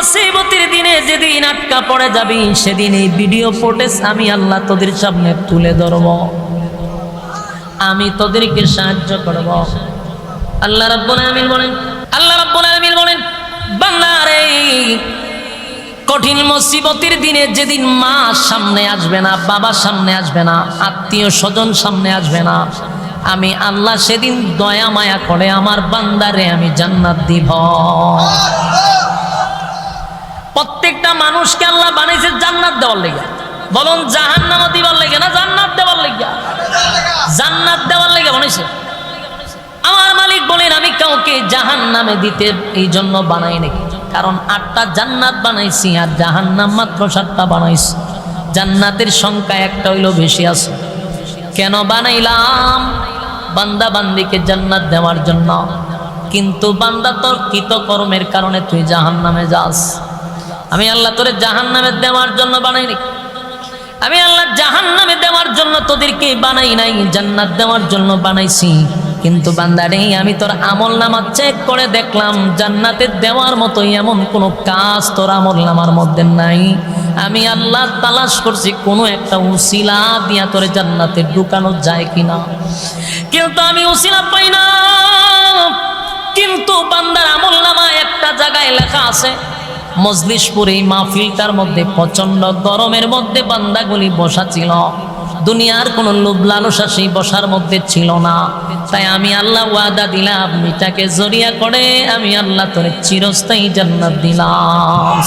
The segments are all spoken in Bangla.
মুসিবতের দিনে যেদিন আটকা পড়ে যাবি, সেদিন এই ভিডিও ফুটেজ আমি আল্লাহ তোদের সামনে তুলে ধরব। আমি তোদেরকে সাহায্য করব। আল্লাহ রাব্বুল আলামিন বলেন, আল্লাহ রাব্বুল আলামিন বলেন, বান্দারে কঠিন মুসিবতের দিনে যেদিন মা সামনে আসবে না, বাবা সামনে আসবে না, আত্মীয় স্বজন সামনে আসবে না, আমি আল্লাহ সেদিন দয়া মায়া করে আমার বান্দারে আমি জান্নাত দিব। প্রত্যেকটা মানুষকে আল্লাহ বানাইছে জান্নাত দেওয়ার লেগে। বলুন, জাহান্নামও দিবার লেগে না জান্নাত দেওয়ার লেগে? জান্নাত দেওয়ার লেগে বানাইছে আমার মালিক বলেন, আমি কাউকে জাহান নামে দিতে এই জন্য বানাই নাকি কারণ আটটা জান্নাত বানাইছি আর জাহান্নাম মাত্র সাতটা বানাইছি। জান্নাতের সংখ্যা একটা হইল বেশি আছে। কেন বানাইলাম? বান্দা বান্দিকে জান্নাত দেওয়ার জন্য। কিন্তু বান্দা তোর কৃতকর্মের কারণে তুই জাহান নামে যাস। আমি আল্লাহ তোরে জাহান নামে দেওয়ার জন্য বানাইনি আমি আল্লাহ জাহান নামে দেওয়ার জন্য তোদেরকে বানাই নাই, জান্নাত দেওয়ার জন্য বানাইছি। কিন্তু বান্দারে আমি তোর আমল নামা চেক করে দেখলাম জান্নাতে দেওয়ার মতো এমন কোনো কাজ তোর আমল নামার মধ্যে নাই। আমি আল্লাহ তালাশ করছি, কোনো একটা উসিলা দিয়া তোরে জান্নাতে ঢুকানো যায় কিনা। কিন্তু আমি উসিলা পাই না। কিন্তু বান্দার আমল নামা একটা জায়গায় লেখা আছে মজলিশপুর এই মাহফিলটার মধ্যে প্রচণ্ড গরমের মধ্যে বান্দাগুলি বসা ছিল। দুনিয়ার কোনো লোভ লালসা সেই বসার মধ্যে ছিল না। তাই আমি আল্লাহ ওয়াদা দিলাম মিটাকে জরিয়া করে আমি আল্লাহ তোরে চিরস্থায়ী জান্নাত দিলাম।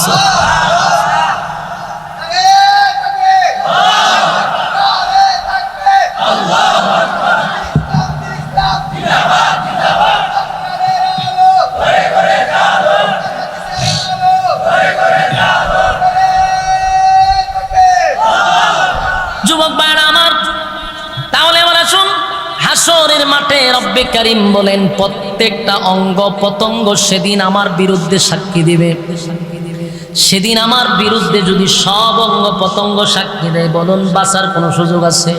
রব্বে কারিম বলেন প্রত্যেকটা অঙ্গ পতঙ্গ সেদিন আমার বিরুদ্ধে সাক্ষী দিবে সেদিন আমার বিরুদ্ধে যদি সব অঙ্গ পতঙ্গ সাক্ষী দেয় বলুন বাঁচার কোনো সুযোগ আছে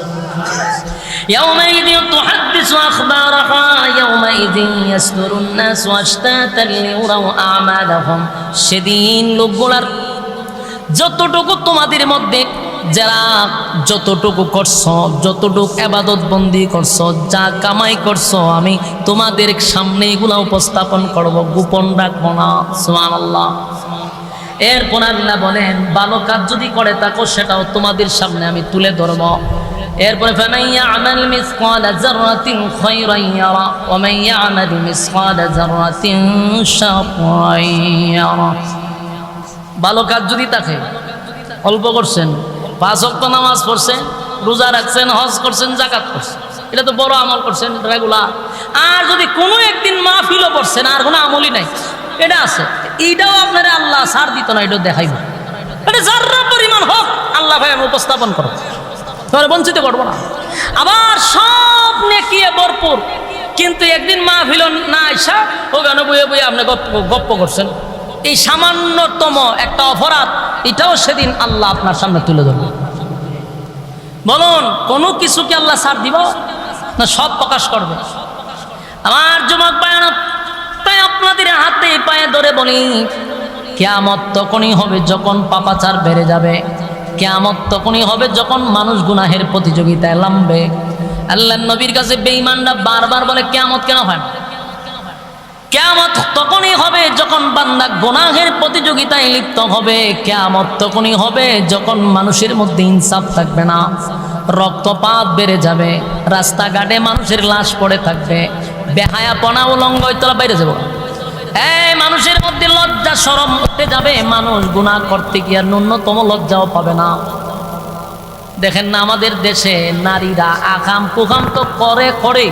يومئذ تحدث أخبارها يومئذ يصدر الناس أشتاتا ليروا أعمالهم সেদিন লোকগুলার যতটুকু তোমাদের মধ্যে যারা যতটুকু করছ, যতটুকু আবাদত বন্দি করছ, যা কামাই করছ, আমি তোমাদের সামনে এগুলা উপস্থাপন করব, গোপন রাখব না এরপর আল্লাহ বলেন, ভালো কাজ যদি করে থাকো, সেটাও তোমাদের সামনে আমি তুলে ধরব। এরপরে ভালো কাজ যদি থাকে, অল্প করছেন পাঁচ অক্ট নামাজ পড়ছেন, রোজা রাখছেন, হজ করছেন জাকাত করছেন। এটা তো বড় আমল করছেন রেগুলার। আর যদি কোনো একদিন মাহফিলও করছেন, আর কোনো আমলই নাই, এটা আছে। এইটাও আপনারা আল্লাহ সার দিত না এটা দেখাইব। এটা পরিমাণ হোক, আল্লাহ ভাই আমি উপস্থাপন তোমার বঞ্চিত করব না। আবার সব ভরপুর। কিন্তু একদিন না আইসা আপনি গপ্প করছেন। এই সামান্যতম একটা অপরাধ, এটাও সেদিন আল্লাহ আপনার সামনে তুলে ধরবে। বলুন, কোনো কিছু কি আল্লাহ সার দিব না সব প্রকাশ করবে? আমার যুবক তাই আপনাদের হাতে পায়ে ধরে বলি, কেয়ামত তখনই হবে যখন পাপাচার বেড়ে যাবে। কেয়ামত তখনই হবে যখন মানুষ গুনাহের প্রতিযোগিতায় নামবে আল্লাহ নবীর কাছে বেঈমানরা বারবার বলে, কেয়ামত কেন হয় না? কেয়ামত তখনই হবে যখন বান্দা গোনাহের প্রতিযোগিতায় লিপ্ত হবে। কেয়ামত তখনই হবে যখন মানুষের মধ্যে ইনসাফ থাকবে না। রক্তপাত বেড়ে যাবে, রাস্তাঘাটে মানুষের লাশ পড়ে থাকবে, বেহায়াপনা উলঙ্গ তোলা বাইরে যাব। এই মানুষের মধ্যে লজ্জা সরম উঠে যাবে, মানুষ গুনাহ করতে গিয়ে ন্যূনতম লজ্জাও পাবে না। দেখেন না আমাদের দেশে নারীরা আকাম কুকাম তো করে করে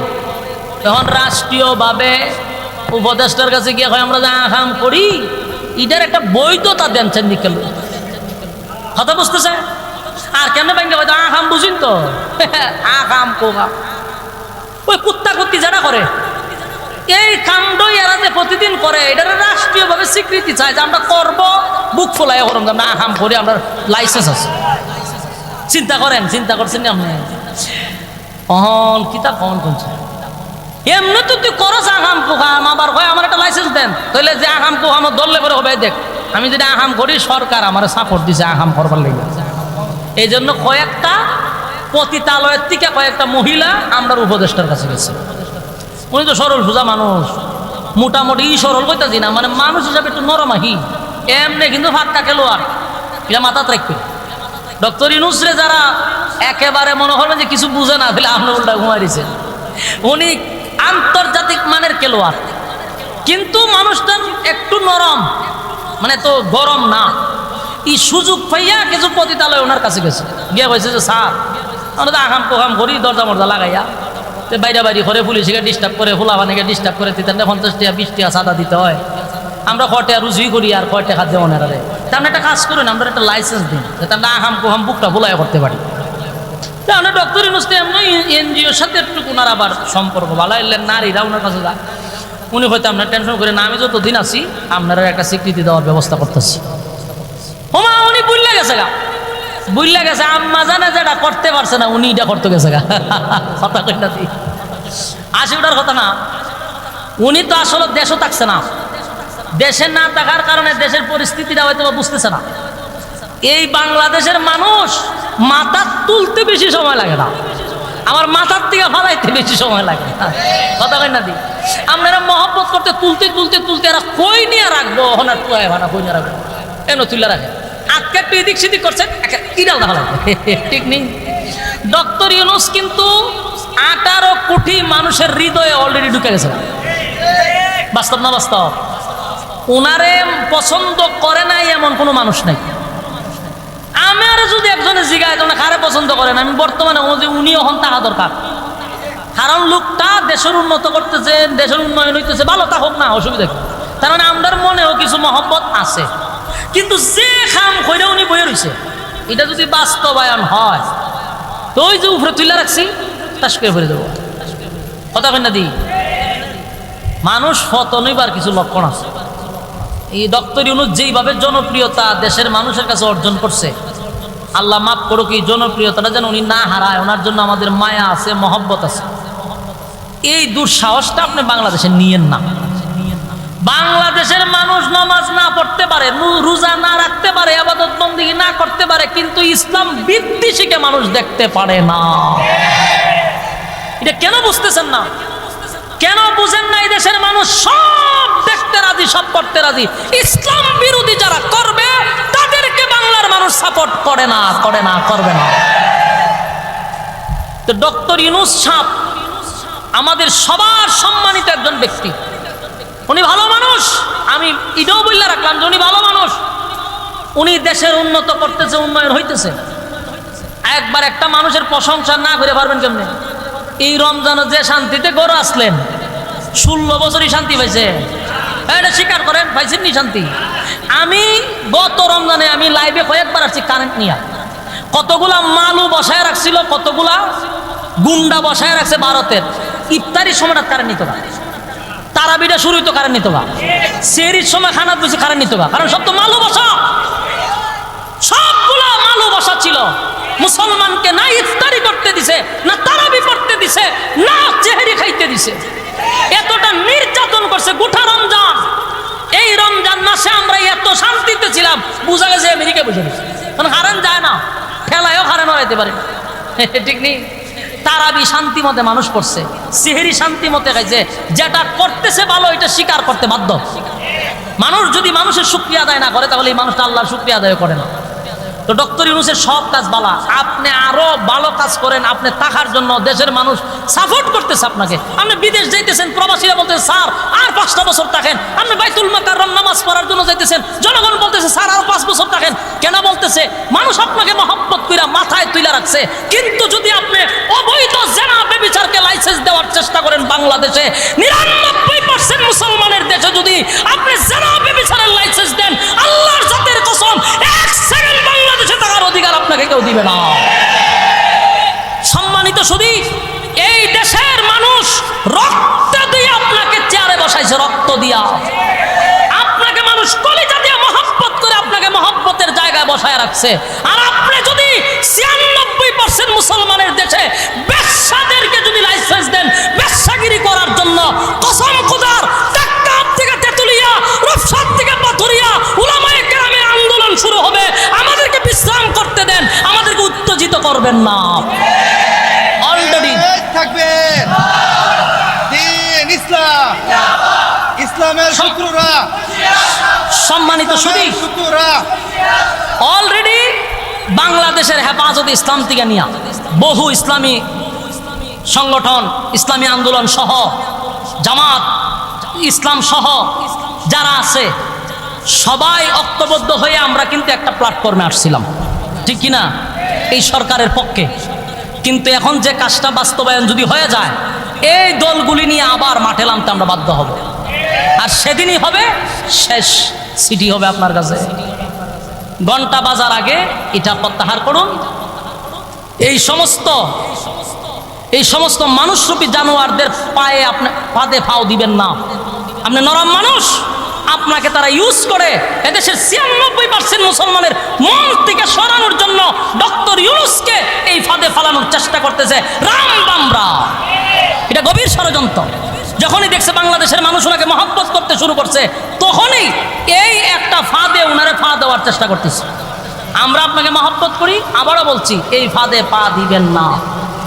তখন রাষ্ট্রীয়ভাবে উপদেষ্টার কাছে গিয়ে হয় আমরা যে আকাম করি এটার একটা বৈধতা দেন চান্দিকাল কথা বুঝতেছে? আর কেন ব্যাংকে হয়তো আকাম বুঝিন তো। আকাম কুকাম ওই কুত্তা কুত্তি যারা করে, এই কাণ্ডই এরা যে প্রতিদিন করে এটা রাষ্ট্রীয়ভাবে স্বীকৃতি চায় যে আমরা করব, বুক ফোলাই করুন আমরা আকাম করি, আমরা লাইসেন্স আছে। চিন্তা করেন, চিন্তা করছেন নি আপনি অহন কিতা কন কোনছে এমনি তো তুই করস আগাম পোকাম আবার হয়, আমার একটা লাইসেন্স দেন। তাহলে যে আগাম পোকাম ধরলে পরে হবে, দেখ। আমি যদি আহাম করি, সরকার আমার সাপোর্ট দিছে আহাম করবার লেগে। এই জন্য কয়েকটা পতিতালয়ের থেকে কয়েকটা মহিলা আমরা উপদেষ্টার কাছে গেছে। উনি তো সরল সোজা মানুষ। মোটামুটি সরল কইতাছি না মানে মানুষ হিসাবে একটু নরমাহি। এমনি কিন্তু ফাঁকা খেলোয়াড়। এটা মাথাত রাখবে। ডক্টর ইনুসরে যারা একেবারে মনে হলো যে কিছু বুঝে না ফেলে আপনি উল্টা ঘুমাই দিয়েছেন উনি আন্তর্জাতিক মানের খেলোয়াড়। কিন্তু মানুষটা একটু নরম মানে তো গরম না। এই সুযোগ পাইয়া কিছু পতিতালয় ওনার কাছে গেছে। গিয়ে কইছে যে, স্যার, আমরা তো আকাম পোকাম করি, দরজা মরজা লাগাইয়া। তো বাইরে বাইরে করে পুলিশকে ডিস্টার্ব করে ফুলা ফুলাবানিকে ডিস্টার্ব করে দিতেন পঞ্চাশ টাকা বিশ টাকা সাদা দিতে হয়। আমরা কয়টা রুজি করি আর কয় টাকা দেওয়া ওনারে তা একটা কাজ করুন, আমরা একটা লাইসেন্স দিন, যাতে আমরা আহাম কোহাম বুকটা ভুলাই করতে পারি। তা আমরা ডক্টর ইনুসতে এমনি এনজিওর সাথে একটু ওনার আবার সম্পর্ক ভালো। এলেন নারীরা ওনার কাছে যা উনি হয়তো আপনার টেনশন করে, না, আমি যতদিন আছি, আপনারা একটা স্বীকৃতি দেওয়ার ব্যবস্থা করতেছি। ওমা উনি বুঝলে গেছে গা। বুঝলে গেছে, আম্মা জানে যেটা করতে পারছে না, উনি এটা করতে গেছে গা। কথা কইটা দি আসি ওটার কথা না। উনি তো আসলে দেশও থাকছে না। দেশে না থাকার কারণে দেশের পরিস্থিতিটা হয়তো বুঝতেছে না। এই বাংলাদেশের মানুষ মাথা তুলতে বেশি সময় লাগে না। আমার মাথার থেকে ফালাইতে বেশি সময় লাগে। কথা কই না দি? আমরা এরা মহব্বত করতে তুলতে তুলতে তুলতে এরা কই নিয়ে রাখব হনার তুয়ায় ভাড়া কই নিয়ে রাখব। কেন তুলে রাখে? আজকে একটু এদিক সেদিক করছেন একটা ইডাল দেখা লাগবে। ঠিক নেই? ডক্টর ইউনুস কিন্তু আঠারো কোটি মানুষের হৃদয়ে অলরেডি ঢুকে গেছে। বাস্তব না বাস্তব? ওনারে পছন্দ করে নাই এমন কোনো মানুষ নাই। আমার যদি একজনে জিগায় তোমরা কারে পছন্দ করেন? আমি বর্তমানে যে উনি এখন টাকা দরকার। কারণ লোকটা দেশের উন্নত করতেছে, দেশের উন্নয়ন হইতেছে, ভালো তা হোক না, অসুবিধা কি? তার মানে আমাদের মনেও কিছু মহব্বত আছে। কিন্তু যে খাম কইরা উনি বইয়ে রয়েছে এটা যদি বাস্তবায়ন হয়, তো ওই যে উপরে তুলে রাখছি, তাস করে ফেলে দেবো। কথা কেন দি? মানুষ ফতনইবার কিছু লক্ষণ আছে। এই ইউনুস যেইভাবে জনপ্রিয়তা দেশের মানুষের কাছে অর্জন করছে আল্লাহ মাফ করুক, এই জনপ্রিয়তাটা যেন উনি না হারায়, ওনার জন্য আমাদের মায়া আছে, মহব্বত আছে। এই দুঃসাহসটা আপনি বাংলাদেশে নিয়েন না। বাংলাদেশের মানুষ নামাজ না পড়তে পারে রোজা না রাখতে পারে, আবাদত বন্দিগি না করতে পারে, কিন্তু ইসলাম বিদ্বেষীকে মানুষ দেখতে পারে না। এটা কেন বুঝতেছেন না? কেন বুঝেন না এই দেশের মানুষ সব দেখতে রাজি, সব করতে রাজি? ইসলাম বিরোধী যারা করবে মানুষ সাপোর্ট করে না করে না, করবে না। তো ডক্টর ইউনুস সাপ আমাদের সবার সম্মানিত একজন ব্যক্তি। উনি ভালো মানুষ, আমি ইডও বললে রাখলাম যে উনি ভালো মানুষ। উনি দেশের উন্নত করতেছে, উন্নয়ন হইতেছে। একবার একটা মানুষের প্রশংসা না করে পারবেন কেমনে? এই রমজানে যে শান্তিতে গড়ে আসলেন, ষোলো বছরই শান্তি পাইছে। এটা স্বীকার করেন পাইছেন নি শান্তি? আমি গত রমজানে আমি লাইভে কয়েকবার আসছি কারেন্ট নিয়ে। কতগুলা মালু বসায় রাখছিল, কতগুলা গুন্ডা বসায় রাখছে ভারতের। ইফতারির সময়টা কারেন্ট নিত না। তারাবিটা শুরু হইতো কারেন্ট নিত না। সেরির সময় খানা বুঝে কারেন্ট নিত না। কারণ সব তো মালু বসা। সবগুলা মালু বসা ছিল। মুসলমানকে না ইফতারি করতে দিছে, না তারাবি পড়তে দিছে, না চেহারি খাইতে দিছে। এতটা নির্যাতন করছে গোটা রমজান। এই রমজান মাসে আমরা এত শান্তিতে ছিলাম, বুঝা গেছে আমেরিকা বুঝে গেছে কারণ হারান যায় না, খেলায়ও হারান হইতে পারে। ঠিক নেই? তারাবি শান্তি মতে মানুষ করছে, সিহেরি শান্তি মতে গেছে যেটা করতেছে ভালো, এটা স্বীকার করতে বাধ্য। মানুষ যদি মানুষের শুক্রিয়া আদায় না করে, তাহলে এই মানুষটা আল্লাহর শুক্রিয়া আদায় করে না। তো ডক্টর ইউনুসের সব কাজ বালা। আপনি আরও ভালো কাজ করেন, আপনি টাকার জন্য দেশের মানুষ সাপোর্ট করতেছে আপনাকে। আপনি বিদেশ যাইতেছেন, প্রবাসীরা বলতেছে, স্যার, আর পাঁচটা বছর থাকেন। আপনি বাইতুল মাকাররম নামাজ পড়ার জন্য যাইতেছেন, জনগণ বলতেছে, স্যার, আর পাঁচ বছর থাকেন। কেন বলতেছে? মানুষ আপনাকে মহব্বত কইরা মাথায় তুলে রাখছে। কিন্তু যদি আপনি অবৈধ জেনা বেবিচারকে লাইসেন্স দেওয়ার চেষ্টা করেন বাংলাদেশে, নিরানব্বই পার্সেন্ট মুসলমানের দেশে যদি আপনি জেনা কেউ দিবে না। সম্মানিত সুদী এই দেশের মানুষ রক্ত দিয়ে আপনাকে চেয়ারে বসাইছে, রক্ত দিয়া। আপনাকে মানুষ কলিজা দিয়ে মহব্বত করে আপনাকে মহব্বতের জায়গায় বসায় রাখছে। আর আপনি যদি ছিয়ানব্বই পার্সেন্ট মুসলমানের দেশে ব্যবসাদেরকে যদি লাইসেন্স দেন শত্রুরা। সম্মানিত সুদী শত্রুরা। অলরেডি বাংলাদেশের হেফাজত ইসলাম থেকে নিয়া বহু ইসলামী সংগঠন ইসলামী আন্দোলন সহ জামাত ইসলাম সহ যারা আছে সবাই ঐক্যবদ্ধ হয়ে আমরা কিন্তু একটা প্ল্যাটফর্মে আসছিলাম। ঠিক কি না এই সরকারের পক্ষে। কিন্তু এখন যে কাজটা বাস্তবায়ন যদি হয়ে যায় এই দলগুলি নিয়ে আবার মাঠে নামতে আমরা বাধ্য হব। আর সেদিনই হবে শেষ সিটি হবে আপনার কাছে। ঘণ্টা বাজার আগে এটা প্রত্যাহার করুন। এই সমস্ত এই সমস্ত মানুষরূপী জানোয়ারদের পায়ে আপনি, পাদে ফাও দিবেন না। আপনি নরম মানুষ, আপনাকে তারা ইউজ করে এদেশের ছিয়ানব্বই পার্সেন্ট মুসলমানের মন থেকে সরানোর জন্য ডক্টর ইউনুসকে এই ফাঁদে ফালানোর চেষ্টা করতেছে রাম বামরা। এটা গভীর ষড়যন্ত্র। যখনই দেখছে বাংলাদেশের মানুষ ওনাকে মহব্বত করতে শুরু করছে, তখনই এই একটা ফাঁদে ওনারে ফা দেওয়ার চেষ্টা করতেছে। আমরা আপনাকে মহব্বত করি, আবারও বলছি, এই ফাঁদে পা দিবেন না।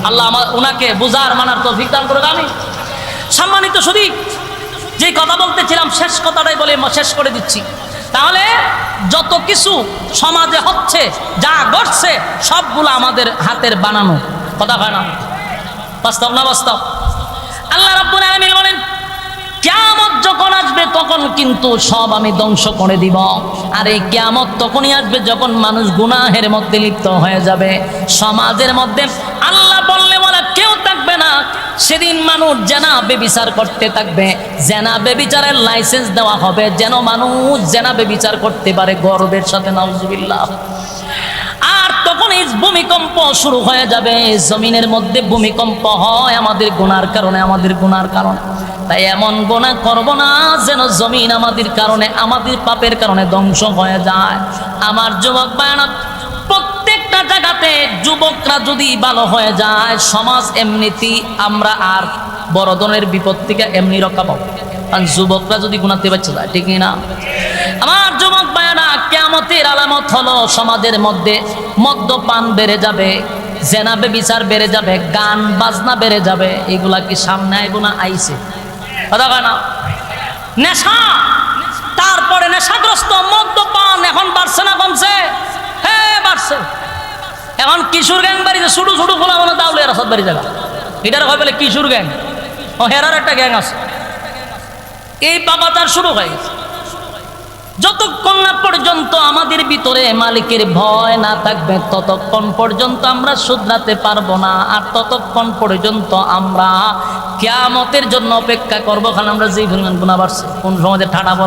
আল্লাহ আমার ওনাকে বুঝার, মানার তো দান করে আমি সম্মানিত শুধু যে কথা বলতেছিলাম, শেষ কথাটাই বলে শেষ করে দিচ্ছি। তাহলে যত কিছু সমাজে হচ্ছে, যা ঘটছে, সবগুলো আমাদের হাতের বানানো। কথা হয় না? বাস্তব না বাস্তব? আল্লাহ রাব্বুল আলামিন কিয়ামত যখন আসবে, তখন কিন্তু সব আমি ধ্বংস করে দিব। আর এই কিয়ামত তখনই আসবে যখন মানুষ গুনাহের মধ্যে লিপ্ত হয়ে যাবে। সমাজের মধ্যে আল্লাহ বললে বলে কেউ থাকবে না। সেদিন মানুষ জেনা বেবিচার করতে থাকবে। জেনা বেবিচারের লাইসেন্স দেওয়া হবে। যেন মানুষ জেনা বেবিচার করতে পারে গর্বের সাথে, নাউজুবিল্লাহ। আর তখন এই ভূমিকম্প শুরু হয়ে যাবে। জমিনের মধ্যে ভূমিকম্প হয় আমাদের গুনার কারণে, আমাদের গুনার কারণে। তাই এমন গোনা করব না যেন জমিন আমাদের কারণে, আমাদের পাপের কারণে ধ্বংস হয়ে যায়। আমার যুবক বায়না প্রত্যেকটা জায়গাতে যুবকরা যদি ভালো হয়ে যায়, সমাজ এমনিতেই আমরা আর বড় ধরনের বিপদ থেকে এমনি রক্ষা পাবো। কারণ যুবকরা যদি গুণাতে পারছে যায়, ঠিক না আমার যুবক বায়না কেমতের আলামত হলো সমাজের মধ্যে মদ্যপান বেড়ে যাবে জেনাবে বিচার বেড়ে যাবে, গান বাজনা বেড়ে যাবে, এগুলা কি সামনে আইব না আইছে? নেশা। তারপরে নেশাগ্রস্ত মদ্যপান এখন বাড়ছে না কমছে। হ্যাঁ বাড়ছে। এখন কিশোর গ্যাং বাড়িতে শুধু শুধু খোলা মানে তাহলে রাসাদ বাড়ি জায়গা এটার হয় বলে কিশোর গ্যাং? ও হেরার একটা গ্যাং আছে। এই বাবাচার শুরু হয়ে গেছে। যতক্ষণ না পর্যন্ত আমাদের ভিতরে মালিকের ভয় না থাকবে, ততক্ষণ পর্যন্ত আমরা শুধরাতে পারব না। আর ততক্ষণ পর্যন্ত আমরা কেয়ামতের জন্য অপেক্ষা করব। কারণ আমরা যেই পরিমাণ গুণা বাড়ছে, কোন সমাজে ঠাডা